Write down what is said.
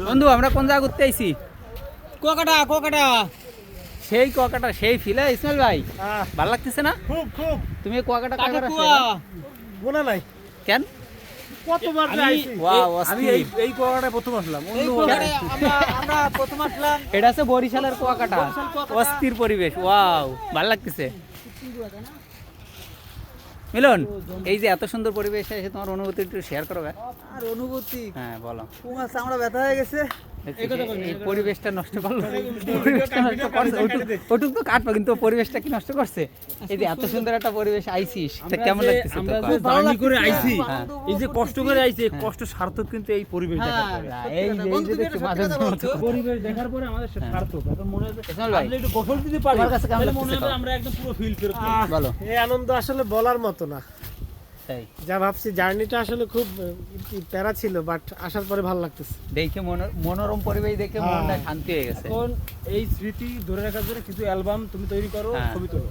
বন্ধু আমরা কোন জায়গা ঘুরতে আইছি? কুয়াকাটা কুয়াকাটা সেই কুয়াকাটা সেই ফিলা ইসমাইল ভাই। আহ, ভালো লাগতেছে না? খুব খুব। তুমি কুয়াকাটা কাকার কুয়া। মনে নাই। কেন? কতবার আইছি। Wow, আমি এই এই কুয়াকাটায় প্রথম আসলাম এই অন্য আমরা আমরা প্রথম আসলাম। এটা হচ্ছে বরিশালের কুয়াকাটা বরিশাল কুয়াকাটা। অস্থির পরিবেশ ওয়াও ভালো লাগতেছে। মিলন এই যে এত সুন্দর পরিবেশে এসে তোমার অনুভূতি একটু শেয়ার করো। আর অনুভূতি? হ্যাঁ বলো। কুমার চামড়া ব্যথা হয়ে গেছে। এই- এই পরিবেশটা নষ্ট করল। পরিবেশটা নষ্ট করছে। ওটুক- তো কাটবো কিন্তু পরিবেশটা কি নষ্ট করছে? এই যে এত সুন্দর একটা পরিবেশ আইসিস কেমন লাগতেছে আমরা যে জার্নি করে আইছি হ্যাঁ। এই যে কষ্ট করে আইছি এই কষ্ট সার্থক কিন্তু এই পরিবেশ হ্যাঁ, সত্যি এই যে- মাঝে। পরিবেশ দেখার পরে আমাদের সার্থক এখন মনে আসলে একটু গোসল দিতে পারি কাছে কেমন মনে? আমরা একদম পুরো ফিল ফেরত আহ, বলো। এই আনন্দ আসলে বলার মতো না। তাই যা ভাবছি জার্নিটা আসলে খুব প্যারা ছিল বাট আসার পরে ভালো লাগতেছে দেখে মনো- মনোরম পরিবেশ দেখে হ্যাঁ। মনটা শান্তি হয়ে গেছে এখন এই স্মৃতি ধরে রাখার জন্য কিছু অ্যালবাম তুমি তৈরি করো হ্যাঁ। ছবি তোলো